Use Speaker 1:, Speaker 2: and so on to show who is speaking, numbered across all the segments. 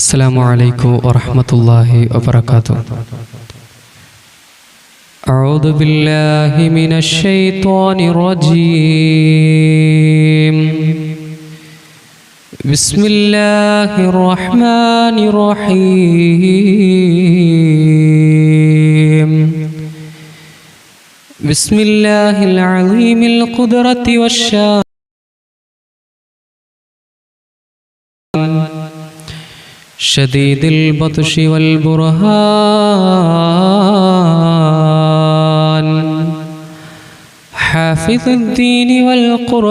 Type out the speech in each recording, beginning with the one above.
Speaker 1: السلام عليكم ورحمة الله وبركاته. أعوذ بالله من الشيطان الرجيم. بسم الله الرحمن الرحيم. بسم الله العظيم القدرة والشان شديد البطش والبرهان. حافظ الدين والقرآن.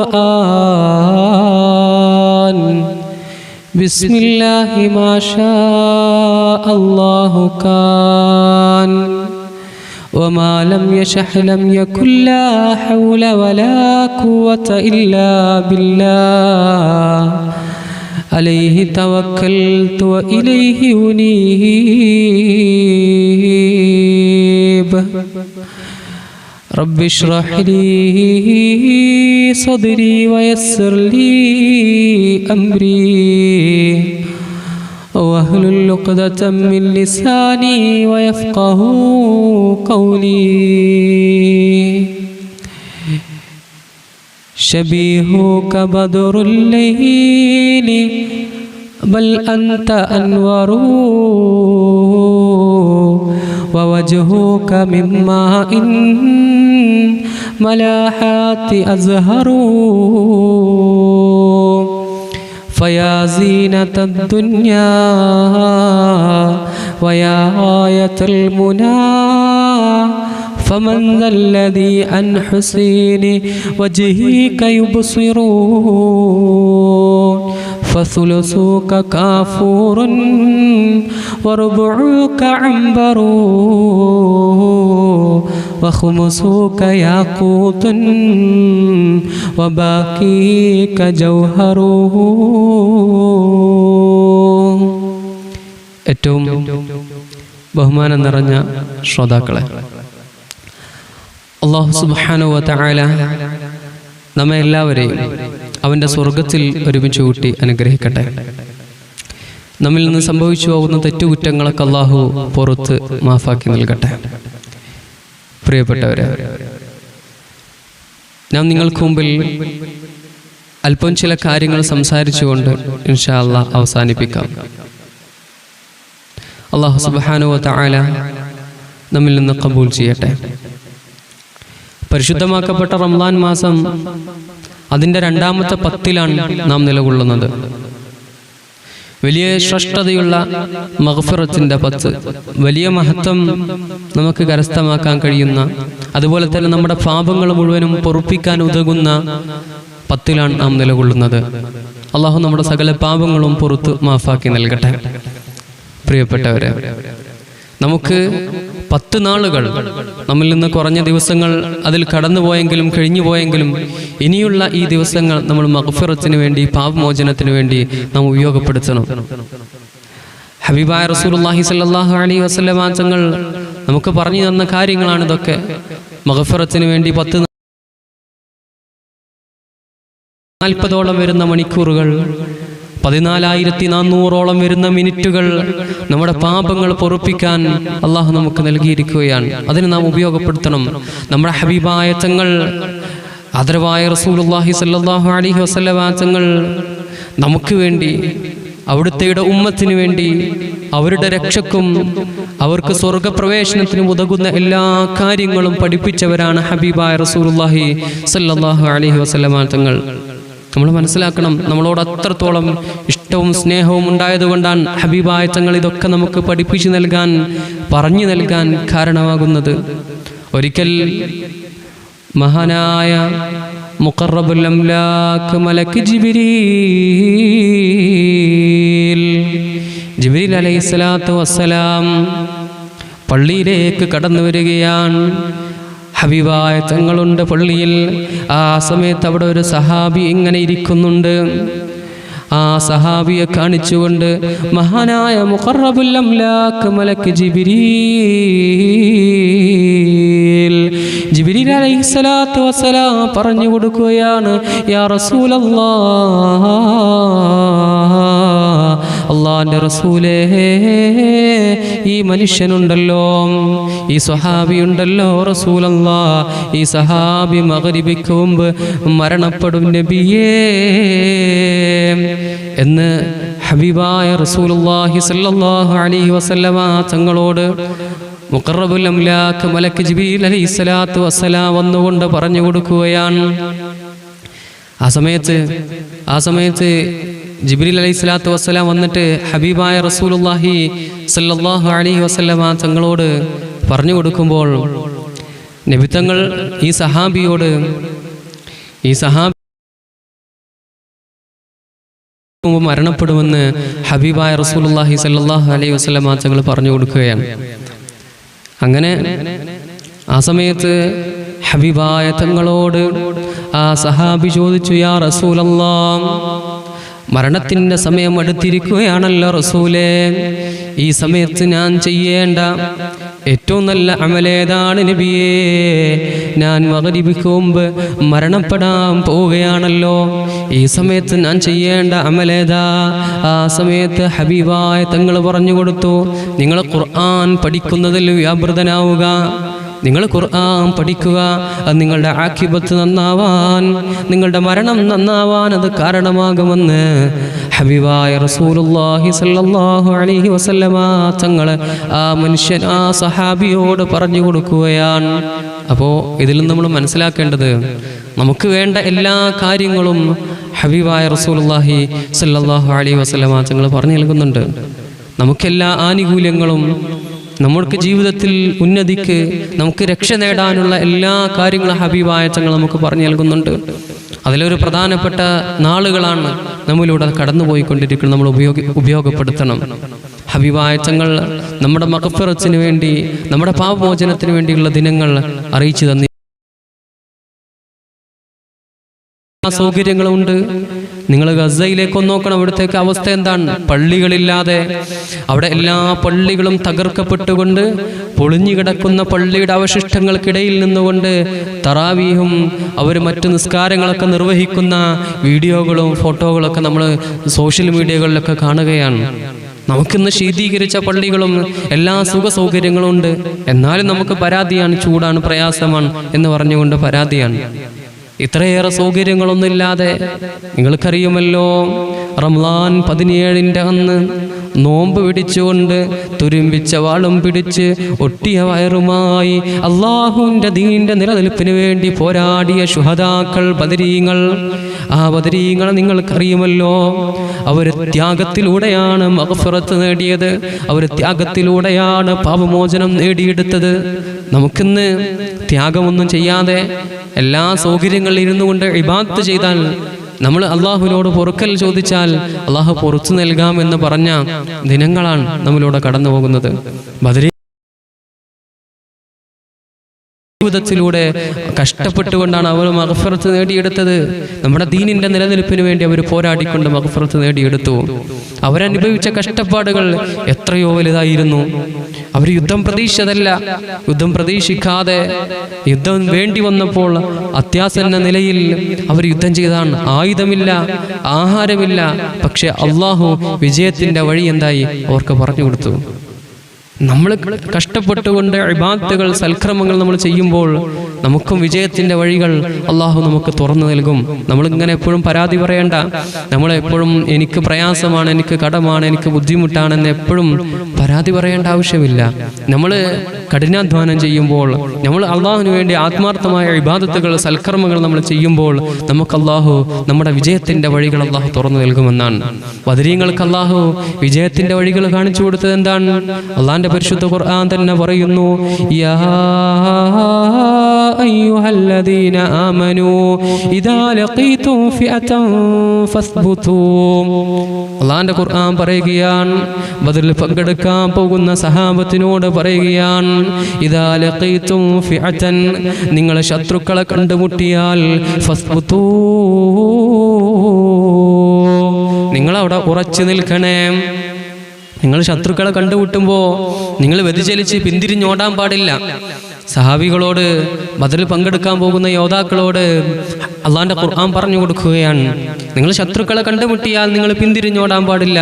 Speaker 1: بسم الله ما شاء الله كان. وما لم يشح لم يكن لا حول ولا قوة إلا بالله. عليه توكلت وإليه أنيب. رب اشرح لي صدري ويسر لي أمري. واهلل عقدة من لساني ويفقه قولي. شبيهك بدر الليل بل أنت أنور. ووجهك من ماء ملاحات أزهر. فيا زينة الدنيا ويا آية المنى. فمن ذا الذي عن حسين وجهك يبصر فثلثك كافور وربعك عنبر وخمسك ياقوت وباقيك جوهر ഏറ്റവും ബഹുമാനം നിറഞ്ഞ ശ്രോതാക്കളെ അള്ളാഹു സുബാനുവ തആല നമ്മെ എല്ലാവരെയും അവന്റെ സ്വർഗത്തിൽ ഒരുമിച്ച് കൂട്ടി അനുഗ്രഹിക്കട്ടെ. നമ്മിൽ നിന്ന് സംഭവിച്ചു പോകുന്ന തെറ്റുകുറ്റങ്ങളൊക്കെ അള്ളാഹു പുറത്ത് മാഫാക്കി നൽകട്ടെ. പ്രിയപ്പെട്ടവരെ ഞാൻ നിങ്ങൾക്ക് മുമ്പിൽ അല്പം ചില കാര്യങ്ങൾ സംസാരിച്ചുകൊണ്ട് ഇൻഷാ അവസാനിപ്പിക്കാം. അള്ളാഹു സുബാനുവ തആല നമ്മിൽ നിന്ന് കബൂൽ ചെയ്യട്ടെ. പരിശുദ്ധമാക്കപ്പെട്ട റംലാൻ മാസം അതിന്റെ രണ്ടാമത്തെ പത്തിലാണ് നാം നിലകൊള്ളുന്നത്. വലിയ ശ്രേഷ്ഠതയുള്ള മഹഫിറത്തിന്റെ പത്ത് വലിയ മഹത്വം നമുക്ക് കരസ്ഥമാക്കാൻ കഴിയുന്ന അതുപോലെ തന്നെ നമ്മുടെ പാപങ്ങൾ മുഴുവനും പൊറുപ്പിക്കാൻ ഉതകുന്ന പത്തിലാണ് നാം നിലകൊള്ളുന്നത്. അള്ളാഹു നമ്മുടെ സകല പാപങ്ങളും പുറത്ത് മാഫാക്കി നൽകട്ടെ. പ്രിയപ്പെട്ടവരെ നമുക്ക് പത്ത് നാളുകൾ നമ്മിൽ നിന്ന് കുറഞ്ഞ ദിവസങ്ങൾ അതിൽ കടന്നു പോയെങ്കിലും കഴിഞ്ഞു പോയെങ്കിലും ഇനിയുള്ള ഈ ദിവസങ്ങൾ നമ്മൾ മഹഫിറത്തിന് വേണ്ടി പാപമോചനത്തിന് വേണ്ടി നാം ഉപയോഗപ്പെടുത്തണം. ഹബീബായ റസൂലുള്ളാഹി സ്വല്ലല്ലാഹു അലൈഹി വസല്ലമ തങ്ങൾ നമുക്ക് പറഞ്ഞു തന്ന കാര്യങ്ങളാണ് ഇതൊക്കെ. മഹഫിറത്തിന് വേണ്ടി പത്ത് നാൽപ്പതോളം വരുന്ന മണിക്കൂറുകൾ പതിനാലായിരത്തി നാനൂറോളം വരുന്ന മിനിറ്റുകൾ നമ്മുടെ പാപങ്ങൾ പൊറുപ്പിക്കാൻ അള്ളാഹു നമുക്ക് നൽകിയിരിക്കുകയാണ്. അതിന് നാം ഉപയോഗപ്പെടുത്തണം. നമ്മുടെ ഹബീബായ തങ്ങൾ ആദരവായ റസൂലുള്ളാഹി സല്ലാഹു അലൈഹി വസല്ലമ നമുക്ക് വേണ്ടി അവിടുത്തെയുടെ ഉമ്മത്തിന് വേണ്ടി അവരുടെ രക്ഷക്കും അവർക്ക് സ്വർഗപ്രവേശനത്തിനും ഉതകുന്ന എല്ലാ കാര്യങ്ങളും പഠിപ്പിച്ചവരാണ് ഹബീബായ റസൂലുള്ളാഹി സല്ലാഹു അലൈഹി വസല്ലമ തങ്ങൾ നമ്മൾ മനസ്സിലാക്കണം നമ്മളോട് അത്രത്തോളം ഇഷ്ടവും സ്നേഹവും ഉണ്ടായതുകൊണ്ടാണ് ഹബീബായ തങ്ങൾ ഇതൊക്കെ നമുക്ക് പഠിപ്പിച്ചു നൽകാൻ പറഞ്ഞു നൽകാൻ കാരണമാകുന്നത്. ഒരിക്കൽ മഹാനായ മുഖറബുൽ അലൈഹിസ്സലാത്തു പള്ളിയിലേക്ക് കടന്നു വരികയാണ്. ഹബീബായ തങ്ങളുണ്ട് പള്ളിയിൽ. ആ സമയത്ത് അവിടെ ഒരു സഹാബി ഇങ്ങനെ ഇരിക്കുന്നുണ്ട്. ആ സഹാബിയെ കാണിച്ചുകൊണ്ട് മഹാനായ മുഖറബുൽ മലക്ക് പറഞ്ഞു കൊടുക്കുകയാണ് യാ റസൂലല്ലാഹ് അള്ളാന്റെ റസൂലേ ഈ മനുഷ്യനുണ്ടല്ലോ ഈ സ്വഹാബി ഉണ്ടല്ലോ റസൂലല്ലാ. ഈ സഹാബി മകരിബിക്ക് മുമ്പ് മരണപ്പെടും നബിയേ എന്ന് ഹബീബായ റസൂലുള്ളാഹി സല്ലല്ലാഹു അലൈഹി വസല്ലമ തങ്ങളോട് മുഖറബുൽ അംലാഖ് മലക്ക് ജിബീൽ അലൈഹി സ്വലാത്തു വസ്സലാം വന്നുകൊണ്ട് പറഞ്ഞു കൊടുക്കുകയാണ്. ആ സമയത്ത് ആ സമയത്ത് ജിബ്രീൽ അലൈഹി സ്വലാത്തു വസ്സലാം വന്നിട്ട് ഹബീബായ റസൂലുള്ളാഹി സല്ലല്ലാഹു അലൈഹി വസല്ലമ തങ്ങളോട് പറഞ്ഞു കൊടുക്കുമ്പോൾ നബിത്തങ്ങൾ ഈ സഹാബിയോട് ഈ സഹാബി മരണപ്പെടുമെന്ന് ഹബീബായ റസൂലുള്ളാഹി സല്ലല്ലാഹു അലൈഹി വസല്ലമ തങ്ങൾ പറഞ്ഞു കൊടുക്കുകയാണ്. അങ്ങനെ ആ സമയത്ത് ഹബീബായ തങ്ങളോട് ആ സഹാബി ചോദിച്ചു യാ റസൂലല്ലാ മരണത്തിന്റെ സമയം അടുത്തിരിക്കുകയാണല്ലോ റസൂലേ. ഈ സമയത്ത് ഞാൻ ചെയ്യേണ്ട ഏറ്റവും നല്ല അമലേതാണ് നബിയേ. ഞാൻ മകരിബിക്ക് മുമ്പ് മരണപ്പെടാൻ പോവുകയാണല്ലോ. ഈ സമയത്ത് ഞാൻ ചെയ്യേണ്ട അമലേതാ? ആ സമയത്ത് ഹബീബായ തങ്ങൾ പറഞ്ഞു കൊടുത്തു നിങ്ങൾ ഖുർആൻ പഠിക്കുന്നതിൽ വ്യാപൃതനാവുക. നിങ്ങൾ ഖുർആൻ പഠിക്കുക അത് നിങ്ങളുടെ ആഖിബത്ത് നന്നാവാൻ നിങ്ങളുടെ മരണം നന്നാവാൻ അത് കാരണമാകുമെന്ന് ഹബീബായ റസൂലുള്ളാഹി സല്ലല്ലാഹു അലൈഹി വസല്ലമ തങ്ങൾ ആ മനുഷ്യൻ ആ സഹാബിയോട് പറഞ്ഞു കൊടുക്കുകയാണ്. അപ്പോൾ ഇതിൽ നിന്ന് നമ്മൾ മനസ്സിലാക്കേണ്ടത് നമുക്ക് വേണ്ട എല്ലാ കാര്യങ്ങളും ഹബീബായ റസൂലുള്ളാഹി സല്ലല്ലാഹു അലൈഹി വസല്ലമ തങ്ങൾ പറഞ്ഞു നൽകുന്നുണ്ട്. നമുക്കെല്ലാ ആനുകൂല്യങ്ങളും നമ്മൾക്ക് ജീവിതത്തിൽ ഉന്നതിക്ക് നമുക്ക് രക്ഷ നേടാനുള്ള എല്ലാ കാര്യങ്ങളും ഹബീബായ തങ്ങൾ നമുക്ക് പറഞ്ഞു നൽകുന്നുണ്ട്. അതിലൊരു പ്രധാനപ്പെട്ട നാളുകളാണ് നമ്മിലൂടെ കടന്നുപോയിക്കൊണ്ടിരിക്കുന്നത് നമ്മൾ ഉപയോഗി ഉപയോഗപ്പെടുത്തണം. ഹബീബായ തങ്ങൾ നമ്മുടെ മകഫിറത്തിന് വേണ്ടി നമ്മുടെ പാപമോചനത്തിന് വേണ്ടിയുള്ള ദിനങ്ങൾ അറിയിച്ചു തന്നി സൗകര്യങ്ങളുണ്ട് നിങ്ങൾ ഗസയിലേക്കൊന്ന് നോക്കണം അവിടുത്തേക്ക് അവസ്ഥ എന്താണ്? പള്ളികളില്ലാതെ. അവിടെ എല്ലാ പള്ളികളും തകർക്കപ്പെട്ടുകൊണ്ട് പൊളിഞ്ഞു കിടക്കുന്ന പള്ളിയുടെ അവശിഷ്ടങ്ങൾക്കിടയിൽ നിന്നുകൊണ്ട് തറാവീഹും അവർ മറ്റു നിസ്കാരങ്ങളൊക്കെ നിർവഹിക്കുന്ന വീഡിയോകളും ഫോട്ടോകളൊക്കെ നമ്മൾ സോഷ്യൽ മീഡിയകളിലൊക്കെ കാണുകയാണ്. നമുക്കിന്ന് ശീതീകരിച്ച പള്ളികളും എല്ലാ സുഖ സൗകര്യങ്ങളും ഉണ്ട്. എന്നാലും നമുക്ക് പരാതിയാണ് ചൂടാണ് പ്രയാസമാണ് എന്ന് പറഞ്ഞുകൊണ്ട് പരാതിയാണ്. ഇത്രയേറെ സൗകര്യങ്ങളൊന്നുമില്ലാതെ നിങ്ങൾക്കറിയുമല്ലോ റംലാൻ പതിനേഴിന്റെ അന്ന് നോമ്പ് പിടിച്ചുകൊണ്ട് തുരുമ്പിച്ച വാളും പിടിച്ച് ഒട്ടിയ വയറുമായി അള്ളാഹുവിന്റെ ദീന്റെ നിലനിൽപ്പിന് വേണ്ടി പോരാടിയ ശുഹദാക്കൾ ബദരീങ്ങൾ. ആ ബദരീങ്ങളെ നിങ്ങൾക്കറിയുമല്ലോ അവർ ത്യാഗത്തിലൂടെയാണ് മഹഫുറത്ത് നേടിയത്. അവർ ത്യാഗത്തിലൂടെയാണ് പാപമോചനം നേടിയെടുത്തത്. നമുക്കിന്ന് ത്യാഗമൊന്നും ചെയ്യാതെ എല്ലാ സൗകര്യങ്ങളിൽ ഇരുന്നു കൊണ്ട് ഇബാദത്ത് ചെയ്താൽ നമ്മൾ അള്ളാഹുവിനോട് പൊറുക്കൽ ചോദിച്ചാൽ അള്ളാഹു പൊറത്തു നൽകാമെന്ന് പറഞ്ഞ ദിനങ്ങളാണ് നമ്മളിവിടെ കടന്നു പോകുന്നത് ബദരീ ജീവിതത്തിലൂടെ കഷ്ടപ്പെട്ടുകൊണ്ടാണ് അവർ മഹഫറത്ത് നേടിയെടുത്തത്. നമ്മുടെ ദീനിന്റെ നിലനിൽപ്പിന് വേണ്ടി അവർ പോരാടിക്കൊണ്ട് മഹഫറത്ത് നേടിയെടുത്തു. അവരനുഭവിച്ച കഷ്ടപ്പാടുകൾ എത്രയോ വലുതായിരുന്നു. അവർ യുദ്ധം പ്രതീക്ഷിച്ചതല്ല. യുദ്ധം പ്രതീക്ഷിക്കാതെ യുദ്ധം വേണ്ടി വന്നപ്പോൾ അത്യാസന്ന നിലയിൽ അവർ യുദ്ധം ചെയ്താണ്. ആയുധമില്ല ആഹാരമില്ല. പക്ഷെ അള്ളാഹു വിജയത്തിന്റെ വഴി എന്തായി? അവർക്ക് പറഞ്ഞു കൊടുത്തു. നമ്മൾ കഷ്ടപ്പെട്ടുകൊണ്ട് ഇബാദത്തുകൾ സൽക്രമങ്ങൾ നമ്മൾ ചെയ്യുമ്പോൾ നമുക്കും വിജയത്തിന്റെ വഴികൾ അള്ളാഹു നമുക്ക് തുറന്നു നൽകും. നമ്മളിങ്ങനെ എപ്പോഴും പരാതി പറയേണ്ട. നമ്മളെപ്പോഴും എനിക്ക് പ്രയാസമാണ് എനിക്ക് കടമാണ് എനിക്ക് ബുദ്ധിമുട്ടാണെന്ന് എപ്പോഴും പരാതി പറയേണ്ട ആവശ്യമില്ല. നമ്മൾ കഠിനാധ്വാനം ചെയ്യുമ്പോൾ നമ്മൾ അള്ളാഹുവിന് വേണ്ടി ആത്മാർത്ഥമായ ഇബാദത്തുകൾ സൽക്കർമ്മങ്ങൾ നമ്മൾ ചെയ്യുമ്പോൾ നമുക്ക് അള്ളാഹു നമ്മുടെ വിജയത്തിന്റെ വഴികൾ അള്ളാഹു തുറന്നു നൽകുമെന്നാണ്. ബദരീങ്ങൾക്ക് അള്ളാഹു വിജയത്തിന്റെ വഴികൾ കാണിച്ചു കൊടുത്തത് എന്താണ്? പരിശുദ്ധ ഖുർആൻ തന്നെ പറയുന്നു യാ الذين ആമനൂ ഇദാ لقيتم ഫിഅതൻ فاثبتوا അള്ളാഹിന്റെ ഖുർആൻ പറയുകയാണ് ബദറിൽ പങ്കെടുക്കാൻ പോകുന്ന സഹാബത്തിനോട് പറയുകയാണ് ഇദാ ലഖീതും ഫിഅതൻ നിങ്ങൾ ശത്രുക്കളെ കണ്ടുമുട്ടിയാൽ ഫസ്ബുതൂ. നിങ്ങളവിടെ ഉറച്ചു നിൽക്കണേ. നിങ്ങൾ ശത്രുക്കളെ കണ്ടുമുട്ടുമ്പോൾ നിങ്ങൾ വ്യതിചലിച്ച് പിന്തിരിഞ്ഞോടാൻ പാടില്ല. സഹാബികളോട് ബദറിൽ പങ്കെടുക്കാൻ പോകുന്ന യോദ്ധാക്കളോട് അള്ളാന്റെ ഖുർആൻ പറഞ്ഞു കൊടുക്കുകയാണ്. നിങ്ങൾ ശത്രുക്കളെ കണ്ടുമുട്ടിയാൽ നിങ്ങൾ പിന്തിരിഞ്ഞോടാൻ പാടില്ല.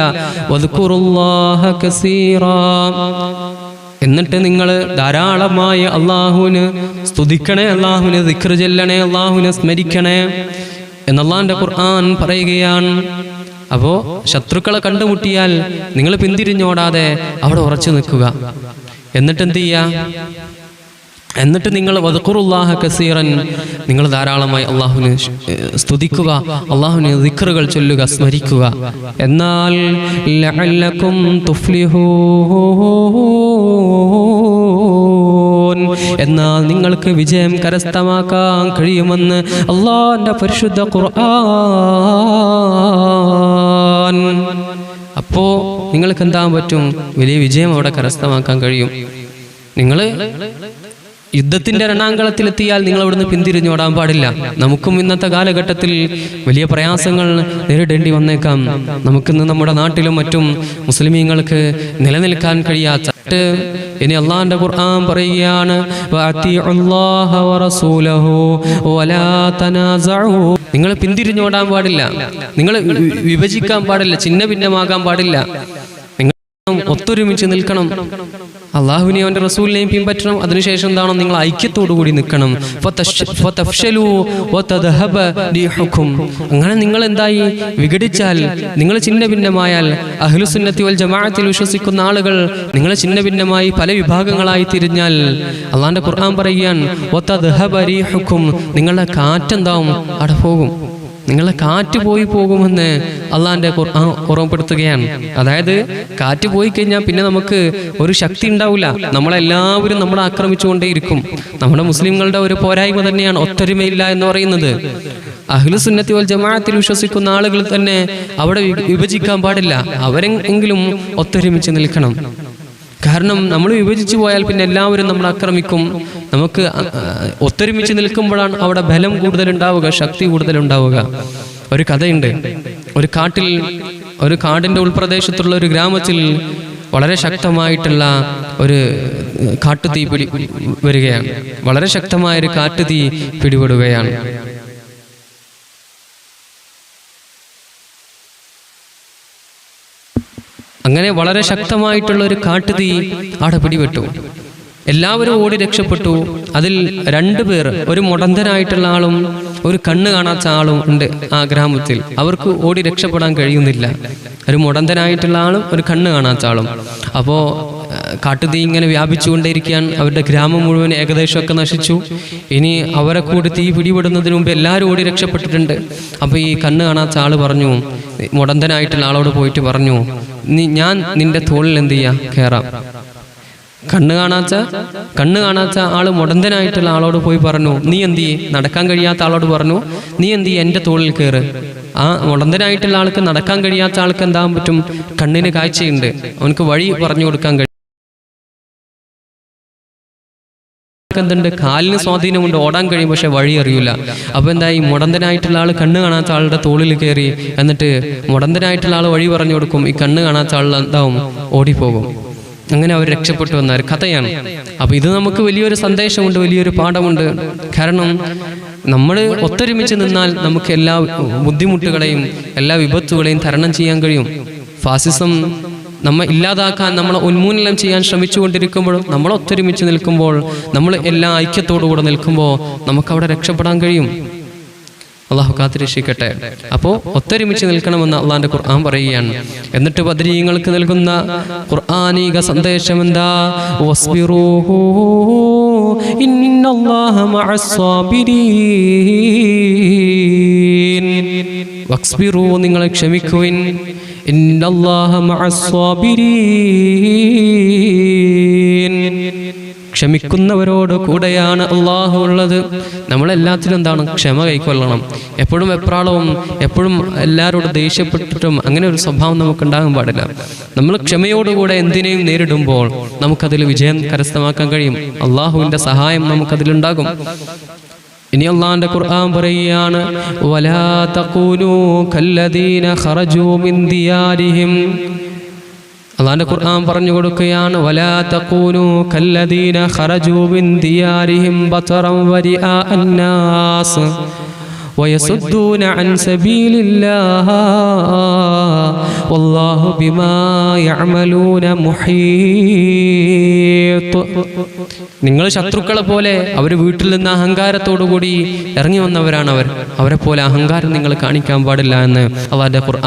Speaker 1: എന്നിട്ട് നിങ്ങൾ ധാരാളമായി അള്ളാഹുവിന് സ്തുതിക്കണേ അള്ളാഹുവിന് ദിക്ർ ചെല്ലണേ അള്ളാഹുവിനെ സ്മരിക്കണേ എന്നല്ലാന്റെ ഖുർആൻ പറയുകയാണ്. അപ്പോ ശത്രുക്കളെ കണ്ടുമുട്ടിയാൽ നിങ്ങൾ പിന്തിരിഞ്ഞോടാതെ അവിടെ ഉറച്ചു നിൽക്കുക. എന്നിട്ട് എന്ത് ചെയ്യാ? എന്നിട്ട് നിങ്ങൾ വദക്കുറുല്ലാഹ കസീറൻ നിങ്ങൾ ധാരാളമായി അള്ളാഹുവിനെ സ്തുതിക്കുക അള്ളാഹുവിനെ ദിക്റുകൾ ചൊല്ലുക സ്മരിക്കുക. എന്നാൽ എന്നാൽ നിങ്ങൾക്ക് വിജയം കരസ്ഥമാക്കാൻ കഴിയുമെന്ന് അള്ളാഹിന്റെ പരിശുദ്ധ ഖുർആൻ അപ്പോ നിങ്ങൾക്ക് എന്താ പറ്റും? വലിയ വിജയം അവിടെ കരസ്ഥമാക്കാൻ കഴിയും. നിങ്ങൾ യുദ്ധത്തിന്റെ രണാങ്കളത്തിലെത്തിയാൽ നിങ്ങൾ അവിടുന്ന് പിന്തിരിഞ്ഞോടാൻ പാടില്ല. നമുക്കും ഇന്നത്തെ കാലഘട്ടത്തിൽ വലിയ പ്രയാസങ്ങൾ നേരിടേണ്ടി വന്നേക്കാം. നമുക്കിന്ന് നമ്മുടെ നാട്ടിലും മറ്റും മുസ്ലിമീങ്ങൾക്ക് നിലനിൽക്കാൻ കഴിയാത്ത ഇനി അള്ളാന്റെ ഖുർആൻ പറയുകയാണ്. നിങ്ങൾ പിന്തിരിഞ്ഞോടാൻ പാടില്ല നിങ്ങൾ വിഭജിക്കാൻ പാടില്ല ചിന്ന ഭിന്നമാകാൻ പാടില്ല ഒത്തൊരുമിച്ച് നിൽക്കണം. അള്ളാഹുവിനെയും അവന്റെ റസൂലിനെയും പിൻപറ്റണം. അതിനുശേഷം എന്താണ് നിങ്ങൾ കൂടി നിൽക്കണം. അങ്ങനെ നിങ്ങൾ എന്തായി? വിഘടിച്ചാൽ നിങ്ങൾ ചിന്ന ഭിന്നമായാൽ അഹ്ലുസുന്നത്തി വൽ ജമാഅത്തിൽ വിശ്വസിക്കുന്ന ആളുകൾ നിങ്ങൾ ചിന്ന ഭിന്നമായി പല വിഭാഗങ്ങളായി തിരിഞ്ഞാൽ അള്ളാന്റെ ഖുർആൻ പറയുകയാണ്. നിങ്ങളുടെ കാറ്റെന്താവും? അവിടെ പോകും നിങ്ങളെ കാറ്റ് പോയി പോകുമെന്ന് അള്ളാന്റെ ഓർമ്മപ്പെടുത്തുകയാണ്. അതായത് കാറ്റ് പോയി കഴിഞ്ഞാൽ പിന്നെ നമുക്ക് ഒരു ശക്തി ഉണ്ടാവില്ല നമ്മളെല്ലാവരും നമ്മളെ ആക്രമിച്ചുകൊണ്ടേയിരിക്കും നമ്മുടെ മുസ്ലിങ്ങളുടെ ഒരു പോരായ്മ തന്നെയാണ് ഒത്തൊരുമയില്ല എന്ന് പറയുന്നത്. അഹ്ലുസുന്നത്തി വൽ ജമാഅത്തിൽ വിശ്വസിക്കുന്ന ആളുകൾ തന്നെ അവിടെ വിഭജിക്കാൻ പാടില്ല. അവരെങ്കിലും ഒത്തൊരുമിച്ച് നിൽക്കണം. കാരണം നമ്മൾ വിഭജിച്ചു പോയാൽ പിന്നെ എല്ലാവരും നമ്മൾ ആക്രമിക്കും. നമുക്ക് ഒത്തൊരുമിച്ച് നിൽക്കുമ്പോഴാണ് അവിടെ ബലം കൂടുതൽ ഉണ്ടാവുക ശക്തി കൂടുതൽ ഉണ്ടാവുക ഒരു കഥയുണ്ട്. ഒരു കാട്ടിൽ ഒരു കാടിന്റെ ഉൾപ്രദേശത്തുള്ള ഒരു ഗ്രാമത്തിൽ വളരെ ശക്തമായിട്ടുള്ള ഒരു കാട്ടുതീ പിടി വരികയാണ്. വളരെ ശക്തമായ ഒരു കാട്ടുതീ പിടിപെടുകയാണ്. അങ്ങനെ വളരെ ശക്തമായിട്ടുള്ള ഒരു കാട്ടുതീ അവിടെ പിടിപെട്ടു. എല്ലാവരും ഓടി രക്ഷപ്പെട്ടു. അതിൽ രണ്ടു പേർ ഒരു മുടന്തനായിട്ടുള്ള ആളും ഒരു കണ്ണ് കാണാത്ത ആളും ഉണ്ട് ആ ഗ്രാമത്തിൽ. അവർക്ക് ഓടി രക്ഷപ്പെടാൻ കഴിയുന്നില്ല. ഒരു മുടന്തനായിട്ടുള്ള ആളും ഒരു കണ്ണ് കാണാത്ത ആളും. അപ്പോൾ കാട്ടുതീ ഇങ്ങനെ വ്യാപിച്ചുകൊണ്ടേയിരിക്കാൻ അവരുടെ ഗ്രാമം മുഴുവൻ ഏകദേശമൊക്കെ നശിച്ചു. ഇനി അവരെ കൂടി തീ പിടിപെടുന്നതിന് മുമ്പ് എല്ലാവരും ഓടി രക്ഷപ്പെട്ടിട്ടുണ്ട്. അപ്പോൾ ഈ കണ്ണ് കാണാത്ത ആൾ പറഞ്ഞു മുടന്തനായിട്ടുള്ള ആളോട് പോയിട്ട് പറഞ്ഞു നീ ഞാൻ നിന്റെ തോളിൽ എന്ത് ചെയ്യാ? കയറാം കണ്ണ് കാണാത്ത കണ്ണ് കാണാത്ത ആൾ മുടന്തനായിട്ടുള്ള ആളോട് പോയി പറഞ്ഞു നീ എന്ത് ചെയ്യേ? നടക്കാൻ കഴിയാത്ത ആളോട് പറഞ്ഞു നീ എന്ത് ചെയ്യേ? എന്റെ തോളിൽ കയറ് ആ മുടന്തനായിട്ടുള്ള ആൾക്ക് നടക്കാൻ കഴിയാത്ത ആൾക്ക് എന്താകാൻ പറ്റും? കണ്ണിന് കാഴ്ചയുണ്ട്. അവനക്ക് വഴി പറഞ്ഞു കൊടുക്കാൻ കഴിയും. എന്തുണ്ട് കാലിന് സ്വാധീനമുണ്ട്. ഓടാൻ കഴിയും പക്ഷെ വഴി അറിയില്ല അപ്പൊ എന്തായി മുടന്തനായിട്ടുള്ള ആൾ കണ്ണ് കാണാത്ത ആളുടെ തോളിൽ കയറി എന്നിട്ട് മുടന്തനായിട്ടുള്ള ആൾ വഴി പറഞ്ഞു കൊടുക്കും ഈ കണ്ണ് കാണാത്ത ആൾ എന്താവും? ഓടിപ്പോകും. അങ്ങനെ അവർ രക്ഷപ്പെട്ടു വന്ന കഥയാണ്. അപ്പൊ ഇത് നമുക്ക് വലിയൊരു സന്ദേശമുണ്ട് വലിയൊരു പാഠമുണ്ട്. കാരണം നമ്മൾ ഒത്തൊരുമിച്ച് നിന്നാൽ നമുക്ക് എല്ലാ ബുദ്ധിമുട്ടുകളെയും എല്ലാ വിപത്തുകളെയും തരണം ചെയ്യാൻ കഴിയും. ഫാസിസം നമ്മെ ഇല്ലാതാക്കാൻ നമ്മളെ ഉന്മൂലനം ചെയ്യാൻ ശ്രമിച്ചുകൊണ്ടിരിക്കുമ്പോഴും നമ്മൾ ഒത്തൊരുമിച്ച് നിൽക്കുമ്പോൾ നമ്മൾ എല്ലാ ഐക്യത്തോടുകൂടെ നിൽക്കുമ്പോൾ നമുക്കവിടെ രക്ഷപ്പെടാൻ കഴിയും. അള്ളാഹു കാത്തിരക്ഷിക്കട്ടെ. അപ്പോൾ ഒത്തൊരുമിച്ച് നിൽക്കണമെന്ന് അള്ളാന്റെ ഖുർആൻ പറയുകയാണ്. എന്നിട്ട് ബദരീങ്ങൾക്ക് നൽകുന്ന ഖുർആാനിക സന്ദേശം എന്താ വസ്ബിറൂ ഇന്നല്ലാഹ മഅസ്സാബിരീൻ. الله مع الصابرين ക്ഷമിക്കുന്നവരോട് കൂടെയാണ് അള്ളാഹു ഉള്ളത്. നമ്മളെല്ലാത്തിനും എന്താണ്? ക്ഷമ കൈക്കൊള്ളണം. എപ്പോഴും എപ്രാളവും എപ്പോഴും എല്ലാവരോടും ദേഷ്യപ്പെട്ടിട്ടും അങ്ങനെ ഒരു സ്വഭാവം നമുക്ക് ഉണ്ടാകാൻ പാടില്ല. നമ്മൾ ക്ഷമയോടുകൂടെ എന്തിനേയും നേരിടുമ്പോൾ നമുക്കതിൽ വിജയം കരസ്ഥമാക്കാൻ കഴിയും. അള്ളാഹുവിന്റെ സഹായം നമുക്കതിലുണ്ടാകും. ഇനി അള്ളാന്റെ ഖുർആൻ പറയുകയാണ് വലാ കല്ലദീന ഖറജൂ മിൻ ദിയാരിഹിം. അള്ളാന്റെ ഖുർആൻ പറഞ്ഞു കൊടുക്കുകയാണ് വലാ തഖൂനു കല്ലദീന ഖറജൂ മിൻ ദിയാരിഹിം ബതറം വരിആ അന്നാസ് ويصدون عن سبيل الله والله بما يعملون محيط നിങ്ങൾ ശത്രുക്കളെ പോലെ അവർ വീട്ടിൽ നിന്ന് അഹങ്കാരത്തോടു കൂടി ഇറങ്ങി വന്നവരാണ് അവർ അവരെ പോലെ അഹങ്കാരം നിങ്ങൾ കാണിക്കാൻ പാടില്ല എന്ന് അള്ളാന്റെ ഖുർആൻ